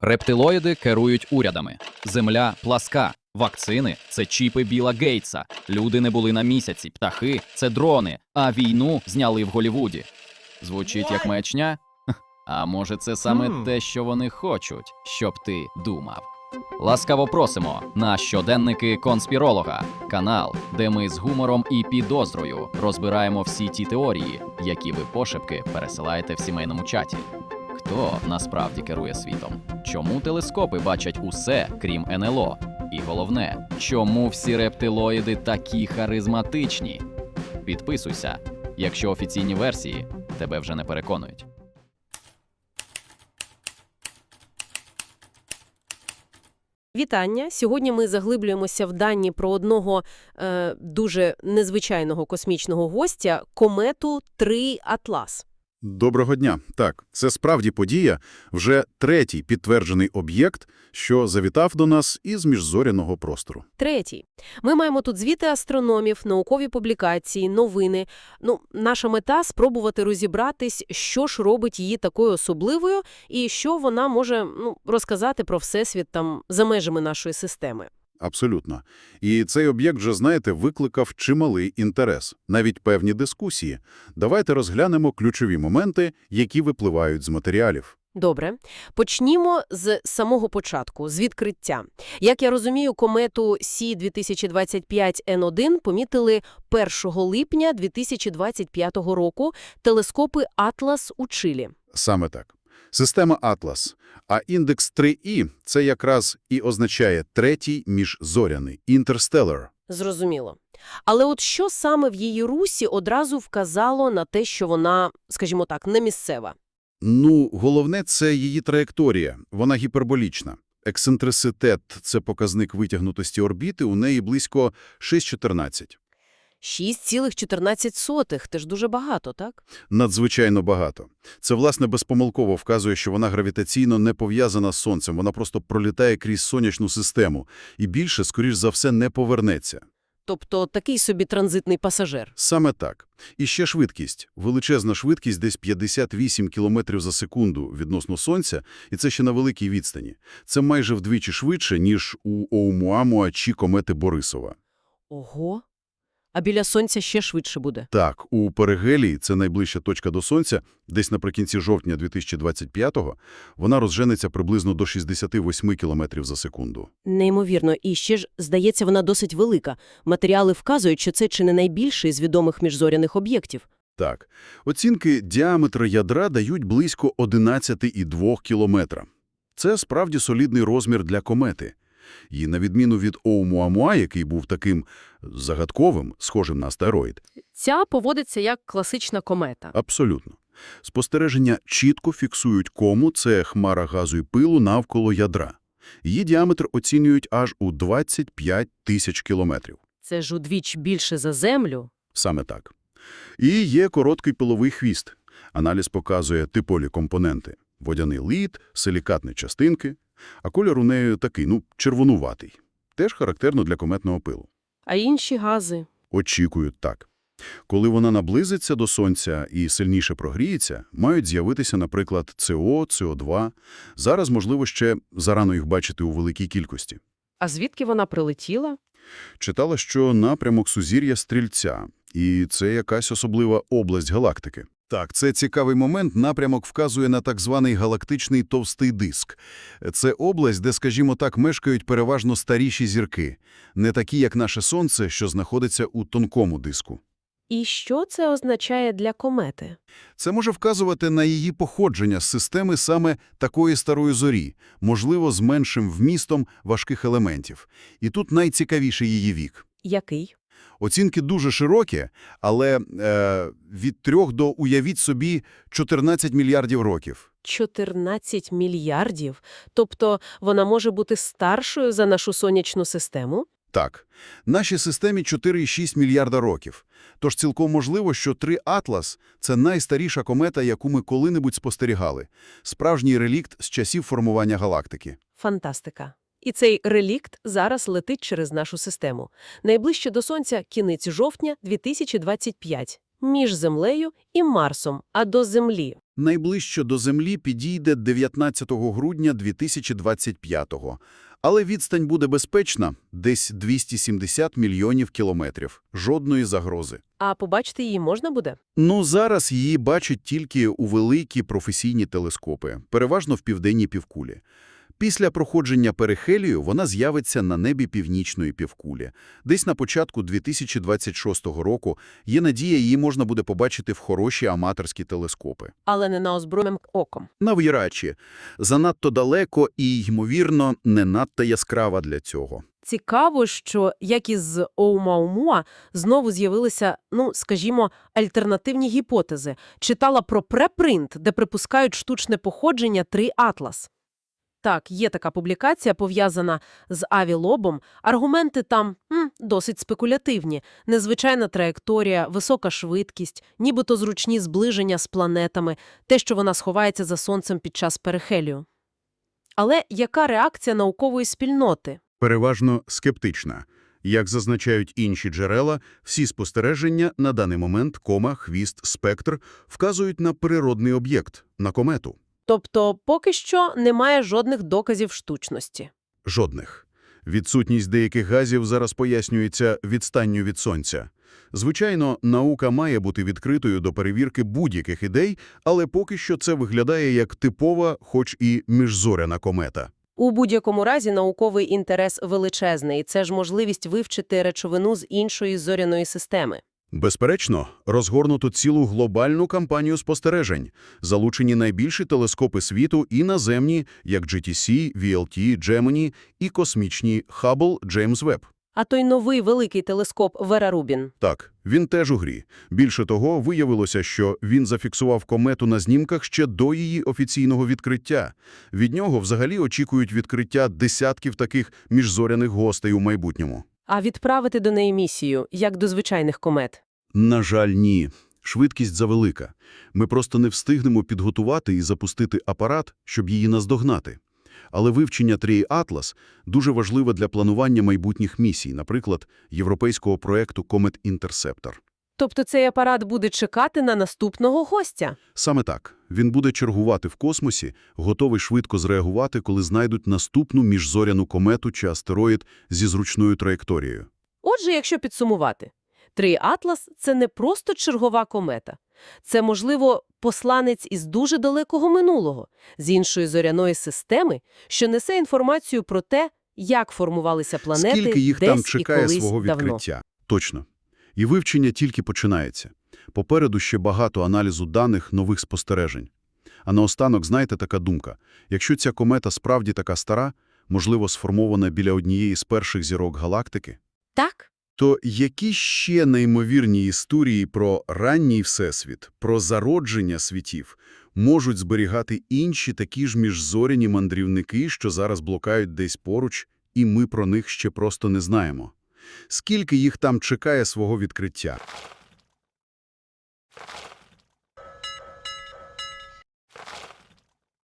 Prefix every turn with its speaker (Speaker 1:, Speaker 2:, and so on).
Speaker 1: Рептилоїди керують урядами. Земля пласка. Вакцини це чіпи Біла Гейтса. Люди не були на місяці, птахи це дрони, а війну зняли в Голівуді. Звучить як маячня? А може, це саме те, що вони хочуть, щоб ти думав. Ласкаво просимо на щоденники конспіролога, канал, де ми з гумором і підозрою розбираємо всі ті теорії, які ви пошепки пересилаєте в сімейному чаті. Хто насправді керує світом? Чому телескопи бачать усе, крім НЛО? І головне, чому всі рептилоїди такі харизматичні? Підписуйся, якщо офіційні версії тебе вже не переконують.
Speaker 2: Вітання! Сьогодні ми заглиблюємося в дані про одного е, дуже незвичайного космічного гостя – комету 3 Атлас.
Speaker 3: Доброго дня. Так, це справді подія, вже третій підтверджений об'єкт, що завітав до нас із міжзоряного простору.
Speaker 2: Третій. Ми маємо тут звіти астрономів, наукові публікації, новини. Ну, наша мета – спробувати розібратись, що ж робить її такою особливою і що вона може ну, розказати про Всесвіт там за межами нашої системи.
Speaker 3: Абсолютно. І цей об'єкт, вже знаєте, викликав чималий інтерес, навіть певні дискусії. Давайте розглянемо ключові моменти, які випливають з матеріалів.
Speaker 2: Добре. Почнімо з самого початку, з відкриття. Як я розумію, комету Сі-2025Н1 помітили 1 липня 2025 року телескопи «Атлас» у Чилі.
Speaker 3: Саме так. Система Атлас, а індекс 3І – це якраз і означає третій міжзоряний – Interstellar.
Speaker 2: Зрозуміло. Але от що саме в її русі одразу вказало на те, що вона, скажімо так, не місцева?
Speaker 3: Ну, головне – це її траєкторія. Вона гіперболічна. Ексцентриситет – це показник витягнутості орбіти, у неї близько 6,14.
Speaker 2: 6,14. Теж дуже багато, так?
Speaker 3: Надзвичайно багато. Це, власне, безпомилково вказує, що вона гравітаційно не пов'язана з Сонцем, вона просто пролітає крізь сонячну систему і більше, скоріш за все, не повернеться.
Speaker 2: Тобто такий собі транзитний пасажир.
Speaker 3: Саме так. І ще швидкість. Величезна швидкість десь 58 км за секунду відносно Сонця, і це ще на великій відстані. Це майже вдвічі швидше, ніж у Оумуамуа чи комети Борисова.
Speaker 2: Ого! А біля Сонця ще швидше буде.
Speaker 3: Так, у Перигелії, це найближча точка до Сонця, десь наприкінці жовтня 2025-го, вона розженеться приблизно до 68 км за секунду.
Speaker 2: Неймовірно. І ще ж, здається, вона досить велика. Матеріали вказують, що це чи не найбільший з відомих міжзоряних об'єктів.
Speaker 3: Так, оцінки діаметру ядра дають близько 11,2 кілометра. Це справді солідний розмір для комети. І на відміну від Оумуамуа, який був таким загадковим, схожим на астероїд,
Speaker 2: Ця поводиться як класична комета.
Speaker 3: абсолютно. Спостереження чітко фіксують кому – це хмара газу і пилу навколо ядра. Її діаметр оцінюють аж у 25 тисяч кілометрів.
Speaker 2: Це ж удвіч більше за Землю.
Speaker 3: Саме так. І є короткий пиловий хвіст. Аналіз показує типові компоненти – водяний лід, силікатні частинки, а кольор у неї такий, ну, червонуватий. Теж характерно для кометного пилу.
Speaker 2: А інші гази?
Speaker 3: Очікують так. Коли вона наблизиться до Сонця і сильніше прогріється, мають з'явитися, наприклад, СО, СО2. Зараз, можливо, ще зарано їх бачити у великій кількості.
Speaker 2: А звідки вона прилетіла?
Speaker 3: Читала, що напрямок сузір'я Стрільця, і це якась особлива область галактики. Так, це цікавий момент. Напрямок вказує на так званий галактичний товстий диск. Це область, де, скажімо так, мешкають переважно старіші зірки, не такі, як наше Сонце, що знаходиться у тонкому диску.
Speaker 2: І що це означає для комети?
Speaker 3: Це може вказувати на її походження з системи саме такої старої зорі, можливо, з меншим вмістом важких елементів. І тут найцікавіший її вік.
Speaker 2: Який?
Speaker 3: Оцінки дуже широкі, але е, від трьох до, уявіть собі, 14 мільярдів років.
Speaker 2: 14 мільярдів? Тобто вона може бути старшою за нашу сонячну систему?
Speaker 3: Так, нашій системі 4,6 мільярда років. Тож цілком можливо, що 3 Атлас – це найстаріша комета, яку ми коли-небудь спостерігали. Справжній релікт з часів формування галактики.
Speaker 2: Фантастика. І цей релікт зараз летить через нашу систему. Найближче до Сонця – кінець жовтня 2025. Між Землею і Марсом, а до Землі
Speaker 3: Найближче до Землі підійде 19 грудня 2025-го. Але відстань буде безпечна – десь 270 мільйонів кілометрів. Жодної загрози.
Speaker 2: А побачити її можна буде?
Speaker 3: Ну, зараз її бачать тільки у великі професійні телескопи, переважно в південній півкулі. Після проходження перихелію вона з'явиться на небі північної півкулі. Десь на початку 2026 року є надія, її можна буде побачити в хороші аматорські телескопи.
Speaker 2: Але не на озброєним оком.
Speaker 3: Навряд чи. Занадто далеко і, ймовірно, не надто яскрава для цього.
Speaker 2: Цікаво, що, як із Оумаумуа, знову з'явилися, ну, скажімо, альтернативні гіпотези. Читала про препринт, де припускають штучне походження 3 Атлас. Так, є така публікація, пов'язана з авілобом. Аргументи там м, досить спекулятивні. Незвичайна траєкторія, висока швидкість, нібито зручні зближення з планетами, те, що вона сховається за Сонцем під час перихелію. Але яка реакція наукової спільноти?
Speaker 3: Переважно скептична. Як зазначають інші джерела, всі спостереження на даний момент кома, хвіст, спектр вказують на природний об'єкт – на комету.
Speaker 2: Тобто поки що немає жодних доказів штучності.
Speaker 3: Жодних. Відсутність деяких газів зараз пояснюється відстанню від Сонця. Звичайно, наука має бути відкритою до перевірки будь-яких ідей, але поки що це виглядає як типова, хоч і міжзоряна комета.
Speaker 2: У будь-якому разі науковий інтерес величезний. Це ж можливість вивчити речовину з іншої зоряної системи.
Speaker 3: Безперечно, розгорнуто цілу глобальну кампанію спостережень. Залучені найбільші телескопи світу і наземні, як GTC, VLT, Gemini і космічні Hubble, James Webb.
Speaker 2: А той новий великий телескоп Вера Рубін.
Speaker 3: Так, він теж у грі. Більше того, виявилося, що він зафіксував комету на знімках ще до її офіційного відкриття. Від нього взагалі очікують відкриття десятків таких міжзоряних гостей у майбутньому.
Speaker 2: А відправити до неї місію, як до звичайних комет.
Speaker 3: На жаль, ні. Швидкість завелика. Ми просто не встигнемо підготувати і запустити апарат, щоб її наздогнати. Але вивчення трії «Атлас» дуже важливе для планування майбутніх місій, наприклад, європейського проєкту «Комет Інтерсептор».
Speaker 2: Тобто цей апарат буде чекати на наступного гостя.
Speaker 3: Саме так. Він буде чергувати в космосі, готовий швидко зреагувати, коли знайдуть наступну міжзоряну комету чи астероїд зі зручною траєкторією.
Speaker 2: Отже, якщо підсумувати, Трій Атлас – це не просто чергова комета. Це, можливо, посланець із дуже далекого минулого, з іншої зоряної системи, що несе інформацію про те, як формувалися планети
Speaker 3: Скільки їх
Speaker 2: десь
Speaker 3: там
Speaker 2: і
Speaker 3: чекає
Speaker 2: колись
Speaker 3: свого
Speaker 2: давно.
Speaker 3: відкриття? Точно. І вивчення тільки починається. Попереду ще багато аналізу даних нових спостережень. А наостанок, знаєте, така думка. Якщо ця комета справді така стара, можливо, сформована біля однієї з перших зірок галактики,
Speaker 2: Так?
Speaker 3: то які ще неймовірні історії про ранній всесвіт, про зародження світів можуть зберігати інші такі ж міжзоряні мандрівники, що зараз блукають десь поруч, і ми про них ще просто не знаємо? Скільки їх там чекає свого відкриття?